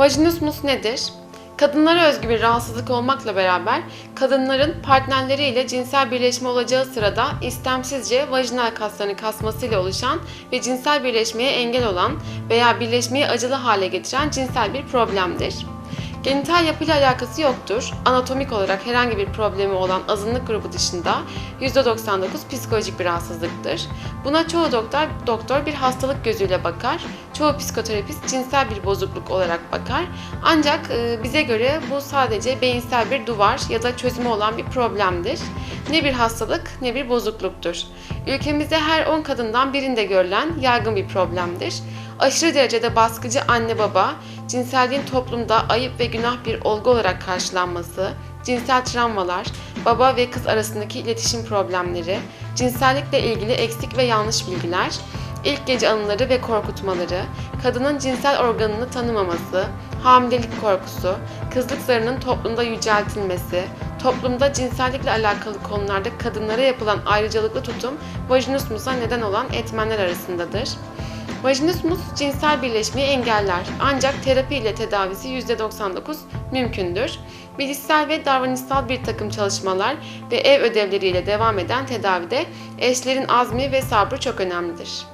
Vajinismus nedir? Kadınlara özgü bir rahatsızlık olmakla beraber kadınların partnerleriyle cinsel birleşme olacağı sırada istemsizce vajinal kaslarını kasmasıyla oluşan ve cinsel birleşmeye engel olan veya birleşmeyi acılı hale getiren cinsel bir problemdir. Genital yapıyla alakası yoktur. Anatomik olarak herhangi bir problemi olan azınlık grubu dışında %99 psikolojik bir rahatsızlıktır. Buna çoğu doktor, doktor bir hastalık gözüyle bakar. Çoğu psikoterapist cinsel bir bozukluk olarak bakar. Ancak e, bize göre bu sadece beyinsel bir duvar ya da çözümü olan bir problemdir. Ne bir hastalık ne bir bozukluktur. Ülkemizde her 10 kadından birinde görülen yaygın bir problemdir. Aşırı derecede baskıcı anne baba, cinselliğin toplumda ayıp ve günah bir olgu olarak karşılanması, cinsel travmalar, baba ve kız arasındaki iletişim problemleri, cinsellikle ilgili eksik ve yanlış bilgiler, ilk gece anıları ve korkutmaları, kadının cinsel organını tanımaması, hamilelik korkusu, kızlık zarının toplumda yüceltilmesi, toplumda cinsellikle alakalı konularda kadınlara yapılan ayrıcalıklı tutum vajinismusa neden olan etmenler arasındadır. Vajinismus cinsel birleşmeyi engeller ancak terapi ile tedavisi %99 mümkündür. Bilişsel ve davranışsal bir takım çalışmalar ve ev ödevleriyle devam eden tedavide eşlerin azmi ve sabrı çok önemlidir.